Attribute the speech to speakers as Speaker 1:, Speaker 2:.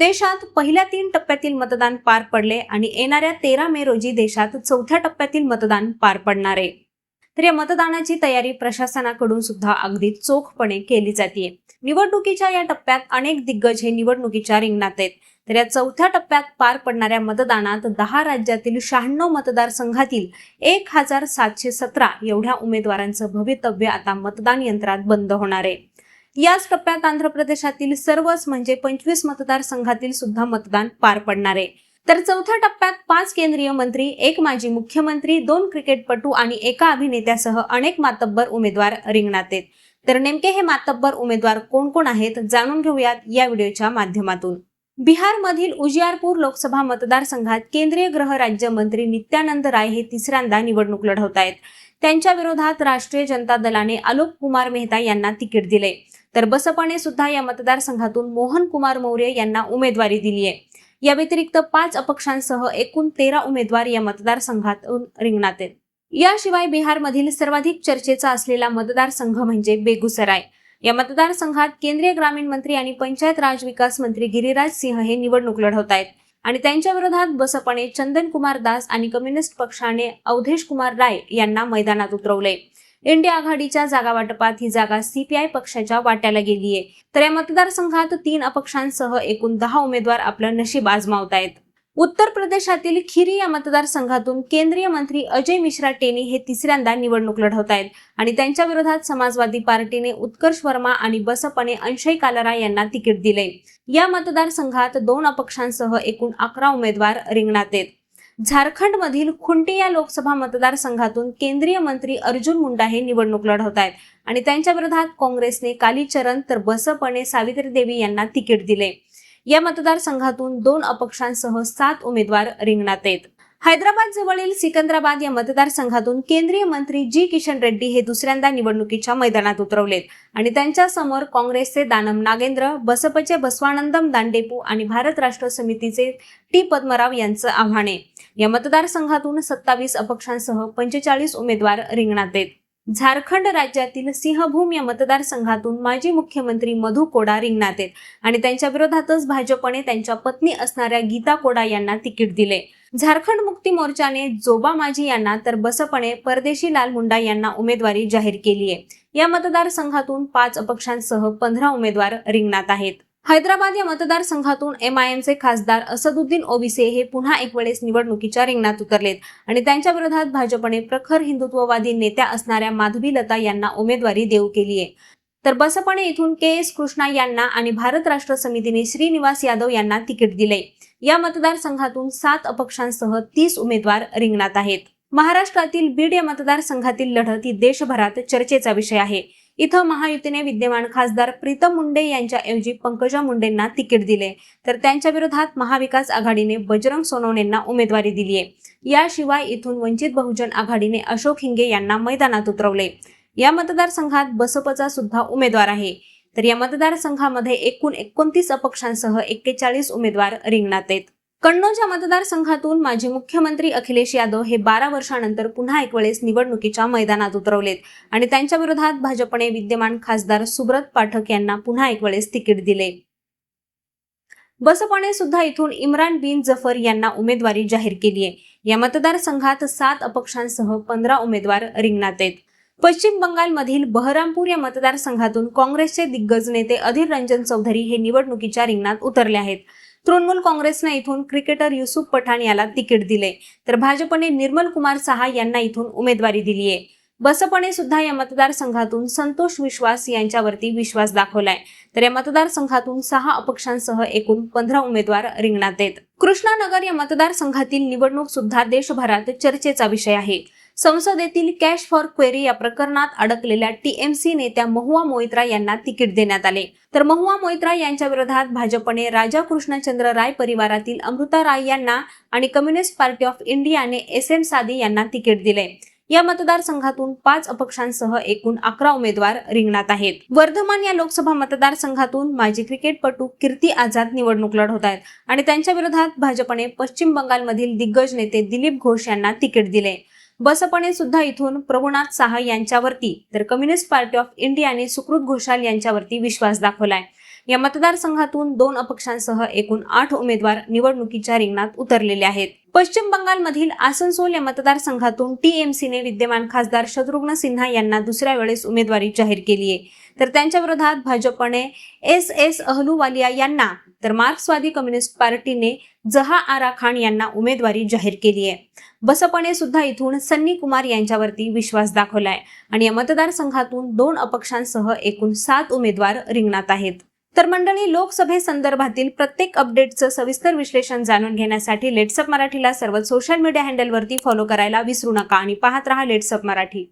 Speaker 1: देशात पहिल्या तीन टप्प्यातील मतदान पार पडले आणि येणाऱ्या तेरा मे रोजी देशात चौथ्या टप्प्यातील मतदान पार पडणार आहे. तर या मतदानाची तयारी प्रशासनाकडून सुद्धा अगदी चोखपणे केली जाते निवडणुकीच्या या टप्प्यात अनेक दिग्गज हे निवडणुकीच्या रिंगणात आहेत. तर या चौथ्या टप्प्यात पार पडणाऱ्या मतदानात दहा राज्यातील शहाण्णव मतदारसंघातील एक हजार सातशे सतरा एवढ्या उमेदवारांचं भवितव्य आता मतदान यंत्रात बंद होणार आहे. याच टप्प्यात आंध्र प्रदेशातील सर्वच म्हणजे पंचवीस मतदारसंघातील सुद्धा मतदान पार पडणार आहे. तर चौथ्या टप्प्यात पाच केंद्रीय मंत्री एक माजी मुख्यमंत्री दोन क्रिकेटपटू आणि एका अभिनेत्यासह अनेक मातब्बर उमेदवार रिंगणात आहेत. तर नेमके हे मातब्बर उमेदवार कोण कोण आहेत जाणून घेऊयात या व्हिडिओच्या माध्यमातून. बिहारमधील उजियारपूर लोकसभा मतदारसंघात केंद्रीय गृह राज्यमंत्री नित्यानंद राय हे तिसऱ्यांदा निवडणूक लढवत आहेत त्यांच्या विरोधात राष्ट्रीय जनता दलाने आलोक कुमार मेहता यांना तिकीट दिले तर बसपाने सुद्धा या मतदारसंघातून मोहन कुमार मौर्य यांना उमेदवारी दिली आहे. या व्यतिरिक्त पाच अपक्षांसह एकूण तेरा उमेदवार या मतदारसंघातून रिंगणात आहेत. याशिवाय बिहारमधील सर्वाधिक चर्चेचा असलेला मतदारसंघ म्हणजे बेगुसराय. या मतदारसंघात केंद्रीय ग्रामीण मंत्री आणि पंचायत राज विकास मंत्री गिरिराज सिंह हे निवडणूक लढवत आहेत. आणि त्यांच्या विरोधात बसपाने चंदन कुमार दास आणि कम्युनिस्ट पक्षाने अवधेश कुमार राय यांना मैदानात उतरवले इंडिया आघाडीच्या जागा वाटपात ही जागा सीपीआय पक्षाच्या वाट्याला गेली आहे तर या मतदारसंघात तीन अपक्षांसह एकूण दहा उमेदवार आपलं नशीब आजमावत आहेत उत्तर प्रदेशातील खिरी या मतदारसंघातून केंद्रीय मंत्री अजय मिश्रा टेनी हे तिसऱ्यांदा निवडणूक लढवत आहेत आणि त्यांच्या विरोधात समाजवादी पार्टीने उत्कर्ष वर्मा आणि बसपने अंशय कालारा यांना तिकीट दिले या मतदारसंघात दोन अपक्षांसह एकूण अकरा उमेदवार रिंगणात आहेत. झारखंडमधील खुंटी या लोकसभा मतदारसंघातून केंद्रीय मंत्री अर्जुन मुंडा हे निवडणूक लढवत आहेत. आणि त्यांच्या विरोधात काँग्रेसने कालीचरण तर बसपणे सावित्री देवी यांना तिकीट दिले. या मतदारसंघातून दोन अपक्षांसह सात उमेदवार रिंगणात आहेत. हैदराबाद जवळील सिकंदराबाद या मतदारसंघातून केंद्रीय मंत्री जी किशन रेड्डी हे दुसऱ्यांदा निवडणुकीच्या मैदानात उतरवलेत. आणि त्यांच्यासमोर काँग्रेसचे दानम नागेंद्र बसपचे बसवानंदम दांडेपू आणि भारत राष्ट्र समितीचे टी पद्मराव यांचं आव्हाने या मतदारसंघातून सत्तावीस अपक्षांसह पंचेचाळीस उमेदवार रिंगणात आहेत. झारखंड राज्यातील सिंहभूम या मतदारसंघातून माजी मुख्यमंत्री मधु कोडा रिंगणात आहेत. आणि त्यांच्या विरोधातच भाजपने त्यांच्या पत्नी असणाऱ्या गीता कोडा यांना तिकीट दिले. झारखंड मुक्ती मोर्चाने जोबा माझी यांना तर बसपणे परदेशी लाल मुंडा यांना उमेदवारी जाहीर केली आहे या मतदारसंघातून पाच अपक्षांसह पंधरा उमेदवार रिंगणात आहेत. हैदराबाद या मतदारसंघातून एम आय एमचे खासदार असदुद्दीन ओबीसी हे पुन्हा एक वेळेस निवडणुकीच्या रिंगणात उतरलेत. आणि त्यांच्या विरोधात भाजपने प्रखर हिंदुत्ववादी नेत्या असणाऱ्या माधवी लता यांना उमेदवारी देऊ केली आहे. तर बसपणे इथून के एस कृष्णा यांना आणि भारत राष्ट्र समितीने श्रीनिवास यादव यांना तिकीट दिले. या मतदारसंघातून सात अपक्षांसह तीस उमेदवार रिंगणात आहेत. महाराष्ट्रातील बीड या मतदारसंघातील लढत ही देशभरात चर्चेचा विषय आहे. इथं महायुतीने विद्यमान खासदार प्रीतम मुंडे यांच्याऐवजी पंकजा मुंडेंना तिकीट दिले. तर त्यांच्या विरोधात महाविकास आघाडीने बजरंग सोनवणेंना उमेदवारी दिली आहे. याशिवाय इथून वंचित बहुजन आघाडीने अशोक हिंगे यांना मैदानात उतरवले. या मतदारसंघात बसपचा सुद्धा उमेदवार आहे. तर या मतदारसंघामध्ये एकूण एकोणतीस अपक्षांसह एक्केचाळीस उमेदवार रिंगणात आहेत. कन्नौज मतदारसंघातून माजी मुख्यमंत्री अखिलेश यादव हे बारा वर्षानंतर पुन्हा एक वेळेस निवडणुकीच्या मैदानात उतरवलेत. आणि त्यांच्या विरोधात भाजपने विद्यमान खासदार सुब्रत पाठक यांना पुन्हा एक वेळेस तिकीट दिले. बसपाने सुद्धा इथून इम्रान बिन जफर यांना उमेदवारी जाहीर केली आहे या मतदारसंघात सात अपक्षांसह पंधरा उमेदवार रिंगणात आहेत. पश्चिम बंगालमधील बहरामपूर या मतदारसंघातून काँग्रेसचे दिग्गज नेते अधीर रंजन चौधरी हे निवडणुकीच्या रिंगणात उतरले आहेत. तृणमूल काँग्रेसने इथून क्रिकेटर युसुफ पठाण याला तिकीट दिले. तर भाजपने निर्मल कुमार सहा यांना इथून उमेदवारी दिली आहे. बसपणे सुद्धा या मतदारसंघातून संतोष विश्वास यांच्यावरती विश्वास दाखवलाय. तर या मतदारसंघातून सहा अपक्षांसह एकूण पंधरा उमेदवार रिंगणात आहेत. कृष्णानगर या मतदारसंघातील निवडणूक सुद्धा देशभरात चर्चेचा विषय आहे. संसदेतील कॅश फॉर क्वेरी या प्रकरणात अडकलेल्या टीएमसी नेत्या महुआ मोहित्रा यांना तिकीट देण्यात आले. तर महुआ मोहित्रा यांच्या विरोधात भाजपने राजा कृष्णचंद्र राय परिवारातील अमृता राय यांना आणि कम्युनिस्ट पार्टी ऑफ इंडियाने एस एम सादी यांना तिकीट दिले. या मतदारसंघातून पाच अपक्षांसह एकूण अकरा उमेदवार रिंगणात आहेत. वर्धमान या लोकसभा मतदारसंघातून माजी क्रिकेटपटू कीर्ती आझाद निवडणूक लढवत आहेत आणि त्यांच्या विरोधात भाजपने पश्चिम बंगालमधील दिग्गज नेते दिलीप घोष यांना तिकीट दिले. बसपणे सुद्धा इथून प्रभुनाथ साहा यांच्यावरती तर कम्युनिस्ट पार्टी ऑफ इंडियाने सुकृत घोषाल यांच्यावरती विश्वास दाखवलाय. या मतदारसंघातून दोन अपक्षांसह एकूण आठ उमेदवार निवडणुकीच्या रिंगणात उतरलेले आहेत. पश्चिम बंगालमधील आसनसोल या मतदारसंघातून टीएमसीने विद्यमान खासदार शत्रुघ्न सिन्हा यांना दुसऱ्या वेळेस उमेदवारी जाहीर केली आहे. तर त्यांच्या विरोधात भाजपने एस एस अहलुवालिया यांना तर मार्क्सवादी कम्युनिस्ट पार्टीने जहा आरा खान यांना उमेदवारी जाहीर केली आहे. बसपने सुद्धा इथून सन्नी कुमार यांच्यावरती विश्वास दाखवलाय. आणि या मतदारसंघातून दोन अपक्षांसह एकूण सात उमेदवार रिंगणात आहेत. तर मंडळी लोकसभेसंदर्भातील प्रत्येक अपडेटचं सविस्तर विश्लेषण जाणून घेण्यासाठी लेट्सअप मराठीला सर्व सोशल मीडिया हँडलवरती फॉलो करायला विसरू नका आणि पाहत रहा लेट्सअप मराठी.